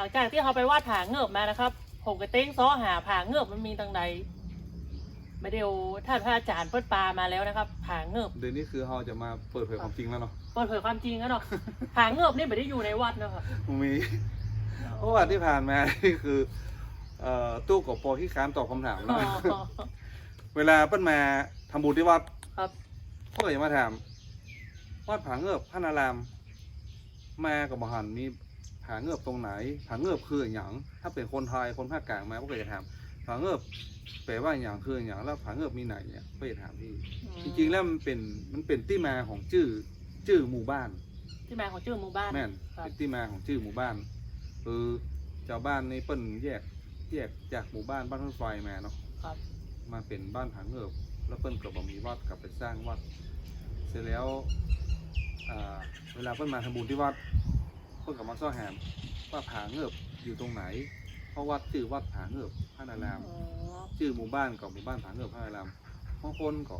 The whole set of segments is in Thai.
ลังจากที่เขาไปวาดผาเงือบมานะครับผมก็เต้งซ้อหาผาเงือบมันมีตังใดไม่เดียวท่านพระอาจารย์เพิ่นปลามาแล้วนะครับผาเงือบเดี๋ยวนี้คือเราจะมาเปิดเผยความจริงแล้วเนาะเปิดเผยความจริงกันเนาะผาเงือบนี่ไม่ได้อยู่ในวัดนะครับมีเพราะว่าที่ผ่านมานี่คือ เอ่อตู้กับโปรที่ค้านตอบคำถามอ๋นะอเวลาเปิ้นมาทำบุญที่วัดครับเพื่อจะมาถามวัดผาเงือบพระนาราม มากับมหันมี ผาเงือบตรงไหนผาเงือบคืออย่างถ้าเป็นคนไทยคนภาคกลางมาก็จะถามผาเงือบแปลว่าอย่างคืออย่างแล้วผาเงือบมีไหนเนี่ยก็จะถามพี่จริงๆแล้วมันเป็นมันเป็นที่มาของชื่อชื่อหมู่บ้าน ที่มาของชื่อหมู่บ้านแม่นครับเป็นที่มาของชื่อหมู่บ้านคือชาวบ้านในเปิ้นแยกแยกจากหมู่บ้านบ้านรถไฟมาเนาะครับมาเป็นบ้านผาเงือบแล้วเปิ้นก็บ่มีวัดกลับไปสร้างวัด เสร็จแล้วอ่าเวลาเปิ้นมาทำบุญที่วัด เปิ้นก็มาซ้อแหมว่าผาเงือบอยู่ตรงไหน เพราะวัดชื่อวัดผาเงือบพระนารามอ๋อชื่อหมู่บ้านก็หมู่บ้านผาเงือบพระนารามบางคนก็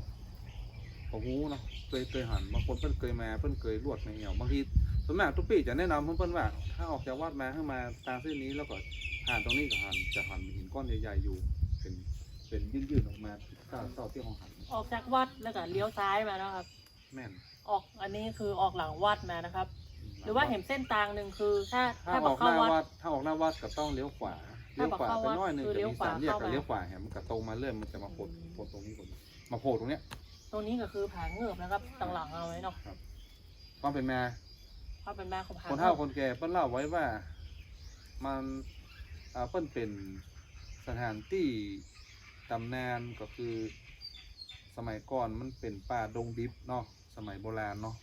ก็ฮู้เนาะเคยเคยหันบางคนเพิ่นเคยมาเพิ่นเคยรวดในเอวบางทีส่วนมากทุกปีจะแนะนำเพิ่นว่า ถ้าออกจากวัดมาให้มาตามเส้นนี้แล้วก็ผ่านตรงนี้ก็หันจะหันมีหินก้อนใหญ่ๆอยู่เป็นเป็นยื่นๆออกมาเศร้าเศร้าที่ห้องหันออกจากวัดแล้วก็เลี้ยวซ้ายมาแล้วครับ แม่นออกอันนี้คือออกหลังวัดมานะครับ หรือว่าเห็นเส้นทางหนึ่งคือ ถ้าถ้าถ้าอบอกอกหเข้าน้าวัวัด ดถ้าออกหน้าวัดก็ต้องเลี้ยวขวาเลี้ถ้ายวบอกขวาเข้าไปวัดน้อยหนึงคือจะเลี้ยวมีขวาสามแยกเข้ากับมา เลี้ยวขวาแหมมันก็ตรงมาเรื่อยมันจะมาโผล่อืมโผล่ตรงนี้คนมาโผล่ตรงเนี้ยตรงนี้ก็คือผาเงือบนะครับต่างหลังเอาไว้เนาะความเป็นมา เพราะเป็นแม่ของผาคนเงืเฒ่าอบคนแก่เปิ้นเล่าไว้ว่ามันอ่าเปิ้นเป็นสถานที่ตำนานก็คือสมัยก่อนมันเป็นป่าดงดิบเนาะสมัยโบราณเนาะ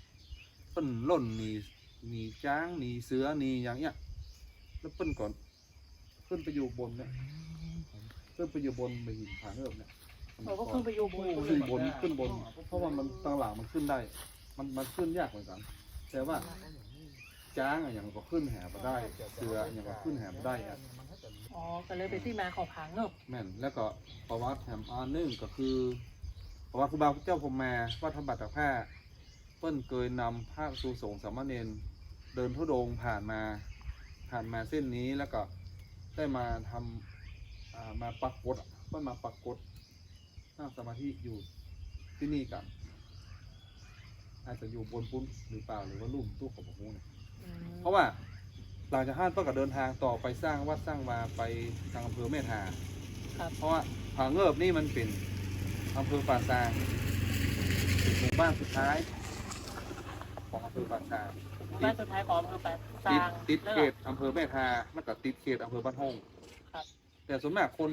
เปิ้นล่นหนี หนีจ้างหนีเสือหนีอย่างเงี้ยแล้วเปิ้นก่อนเปิ้นไปอยู่บนเนี่ยเปิ้นไปอยู่บนไปหินผาเงือบเนี่ยสมัเรายก็ก่อขึ้นนไปอยู่บนขึ้นบนขึ้นบน เพราะว่ามันต่างหลังมันขึ้นได้ มันมันขึ้นยากเหมือนกัน แต่ว่าจ้างอะอย่างก็ขึ้นแหมาได้เสืออย่างก็ขึ้นแหมาได้อะอ๋อก็เลยเป็นที่มาของผาเงือบแม่นแล้วก็ประวัติแถมอันหนึงก็คือประวัติครูบาเจ้าพรหมมาวัดธรรมบัตรผ้า เปิ้นเคยนำพระสูสงฆ์สามเณรเดินทุดงค์ผ่านมาผ่านมาเส้นนี้แล้วก็ได้มาทำอ่ามาปักกดอะเปิ้นมาปักกดนั่งสมาธิอยู่ที่นี่กัน อาจจะอยู่บนปุ้นหรือเปล่าหรือว่าลุ่มตู้ของพวกนี้อืมเพราะว่าหลังจากห้านต้องกับเดินทางต่อไปสร้างวัดสร้างวาไปทางอำเภอแม่ทาครับเพราะว่าผาเงิบนี่มันเป็นอำเภอป่าซางเป็นหมู่บ้านสุดท้าย ของอำเภอป่าซางหมู่บ้านสุดท้ายของอำเภอแปดซาติดงติดแล้วเขก็ตอำเภอแม่ทาแล้วก็ติดเขตอำเภอบ้านห้องครับ แต่ส่วนมากคน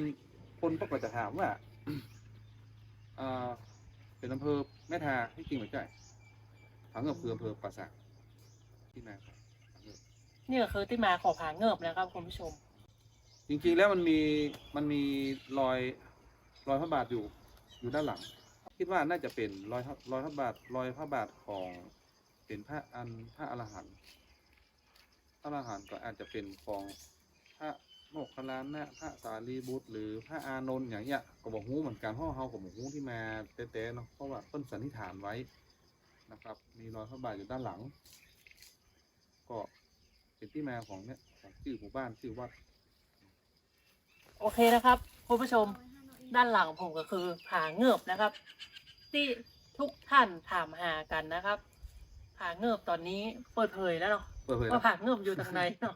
คนต้องก็จะถามว่าอ่าเป็นอำเภอแม่ทาที่จริงไม่ใช่ผาเงิบคืออำเภอป่าซางที่มาของผาเงิบนี่ก็คือที่มาของผาเงือบนะครับคุณผู้ชม จริงๆแล้วมันมีมันมีรอยรอยพระบาทอยู่อยู่ด้านหลัง คิดว่าน่าจะเป็นรอยพระรอยพระบาทรอยพระบาทของ เป็นพระอันพระอรหันต์พระอรหันต์ก็อาจจะเป็นของพระโมคคัลานะพระสารีบุตร หรือพระอานนท์อย่างเงี้ยก็บอกฮู้เหมือนกันเพราะเฮาก็บอกฮู้ที่มาเต้ๆเนาะเพราะว่าเพิ่นสันนิษฐานไว้นะครับ มีรอยพระบาทอยู่ด้านหลัง ก็เป็นที่มาของเนี่ยของชื่อหมู่บ้านชื่อวัดโอเคนะครับคุณผู้ชมด้านหลังผมก็คือผาเงือบนะครับ ที่ทุกท่านถามหากันนะครับ ผาเงือบตอนนี้เปิดเผยแล้วเนาะเปิดเผยว่าแล้วผาเงือบอยู่ทางไหนเนาะ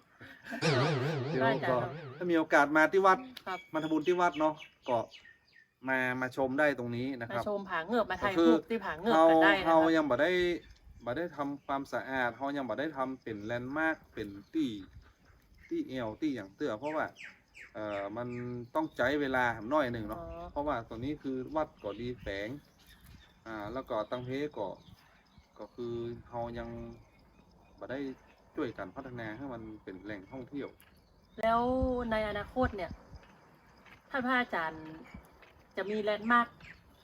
เดี๋ยวได้ก็จ้ะถ้ามีโอกาสมาที่วัดครับ มาทำบุญที่วัดเนาะก็มามาชมได้ตรงนี้นะคมารับ ชมผาเงือบมาถ่ายก็คือรูปที่ผาเงือบเฮากันได้นะคเฮารับยังบ่ได้บ่ได้ทำความสะอาดเฮายังบ่ได้ทำเป็นแลนด์มาร์คเป็นที่ที่เอวที่อย่างเตื้อเพราะว่าเอ่อมันต้องใจเวลาหน่อยหนึ่งอ๋เนาะอเพราะว่าตัวนี้คือวัดก็ดีแฝงอ่าแล้วก็ตังเพก็ ก็คือเฮายังบ่ได้ช่วยกันพัฒนาให้มันเป็นแหล่งท่องเที่ยว แล้วในอนาคตเนี่ยท่านพระอาจารย์จะมีแลนด์มาร์ก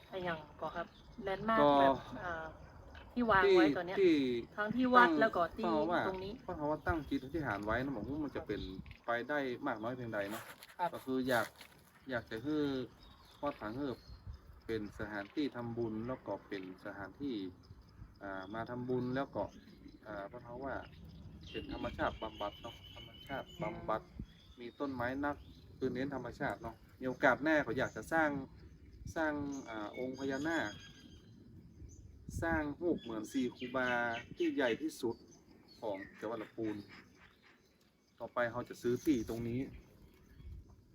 อะไรอย่างก็ครับแลนด์มาร์กก็แบบอ่าที่วางที่ไว้ตอนเนี้ยที่ทั้งที่วัดตั้งแล้วก็ที่เพราะว่าตรงนี้เพราะเขาว่าตั้งจิตอธิษฐานไว้นะบอกว่ามันจะเป็นไปได้มากน้อยเพียงใดเนาะครับก็คืออยากอยากจะให้วัดผางเหิบเป็นสถานที่ทำบุญแล้วก็เป็นสถานที่อ่า มาทำบุญแล้วก็อ่าเพราะเขาว่าเป็นธรรมชาติบำบัดเนาะธรรมชาติบำบัดมีต้นไม้นักคือเน้นธรรมชาติเนาะมีโอกาสแน่เขาอยากจะสร้างสร้างอาองค์พญานาคสร้างรูปเหมือนซีคูบาที่ใหญ่ที่สุดของจังหวัดลำพูน ต่อไปเขาจะซื้อที่ตรงนี้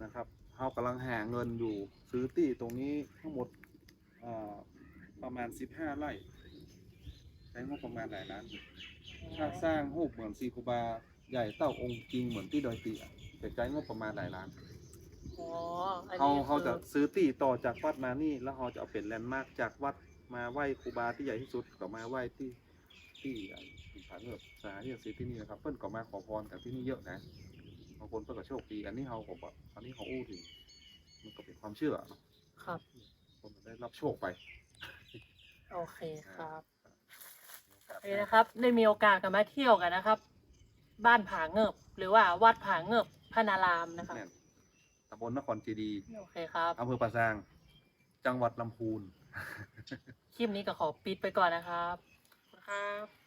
นะครับเขากำลังหาเงินอยู่ซื้อที่ตรงนี้ทั้งหมดประมาณ 15 ไร่ ใช้งบประมาณหลายล้านอยู่ถ้าสร้างรูปเหมือนซีคูบาใหญ่เต้าองค์จริงเหมือนที่ดอยเตียจะใช้งบประมาณหลายล้านอ๋ออันเขานี้เขาคือจะซื้อที่ต่อจากวัดมานี่ แล้วเขาจะเอาเป็นแลนด์มาร์กจากวัดมาไหว้ครูบาที่ใหญ่ที่สุดก็มาไหว้ที่ที่อ่าที่ผาเงือบสาที่ซื้อที่นี่นะครับ เพิ่นก็มาขอพรจากที่นี่เยอะนะบางคนเพิ่นก็โชคดีอันนี้เขาก็แบบอันนี้เขาอู้ถึงมันก็เป็นความเชื่อเนาะครับคนได้รับโชคไป โอเคครับมีโอกาสโอ เคนะครับ ได้มีโอกาสกันมาเที่ยวกันนะครับ บ้านผาเงิบ หรือว่าวัดผาเงิบพระนารามนะครับแน่นตำบลนครเจดีย์โอเคครับอำเภอปราซาง จังหวัดลำพูน คลิปนี้ก็ขอปิดไปก่อนนะครับขอบคุณครับ